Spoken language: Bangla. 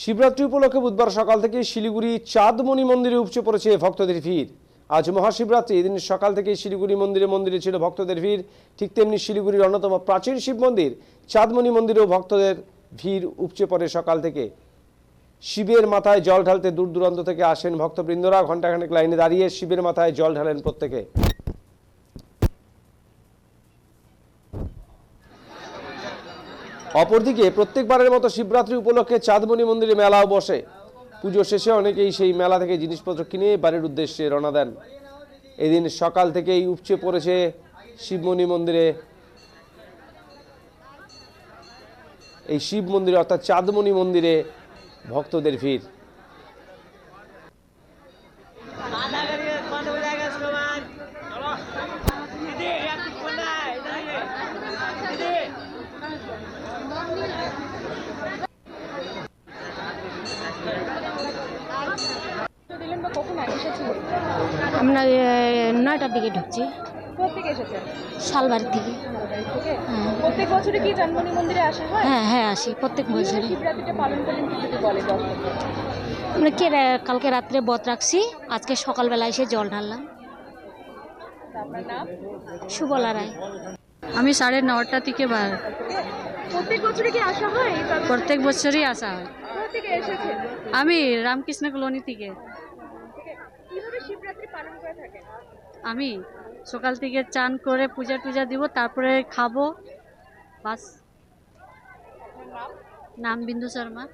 শিবরাত্রি উপলক্ষে বুধবার সকাল থেকে শিলিগুড়ি চাঁদমণি মন্দিরে উপচে পড়েছে ভক্তদের ভিড়। আজ মহাশিবরাত্রি, এদিন সকাল থেকে শিলিগুড়ি মন্দিরে মন্দিরে ছিল ভক্তদের ভিড়। ঠিক তেমনি শিলিগুড়ির অন্যতম প্রাচীন শিব মন্দির, চাঁদমণি মন্দিরেও ভক্তদের ভিড় উপচে পড়ে সকাল থেকে। শিবের মাথায় জল ঢালতে দূর দূরান্ত থেকে আসেন ভক্তবৃন্দরা। ঘণ্টাখানেক লাইনে দাঁড়িয়ে শিবের মাথায় জল ঢালেন প্রত্যেকে। অপরদিকে প্রত্যেকবারের মতো শিবরাত্রি উপলক্ষে চাঁদমণি মন্দিরে মেলাও বসে। পুজো শেষে অনেকেই সেই মেলা থেকে জিনিসপত্র কিনে বাড়ির উদ্দেশ্যে রওনা দেন। এদিন সকাল থেকেই উপচে পড়েছে শিবমণি মন্দিরে। এই শিব মন্দিরে অর্থাৎ চাঁদমণি মন্দিরে ভক্তদের ভিড়। আমরা নয়টার দিকে ঢুকছি। কোথেকে এসেছেন শালবাড়ি থেকে থেকে হ্যাঁ। প্রত্যেক বছরে কি জানমণি মন্দিরে আসা হয়? হ্যাঁ হ্যাঁ আসি প্রত্যেক বছরে। শিবরাত্রিটা পালন করেন কি বলে আমরা কে কালকে রাত্রে বত রাখছি আজকে সকালবেলা এসে জল ঢাললাম। তা আপনার নাম? সুবলা রায়। আমি সাড়ে নটা থেকে বার। প্রত্যেক বছরে কি আসা হয় প্রত্যেক বছরই আসা হয়। আমি রামকৃষ্ণ কলোনি থেকে। কীভাবে শিবরাত্রি পালন করে থাকেন? আমি সকাল থেকে চান করে পূজা টুজা দিব তারপরে খাব বাস। নাম? বিন্দু শর্মা।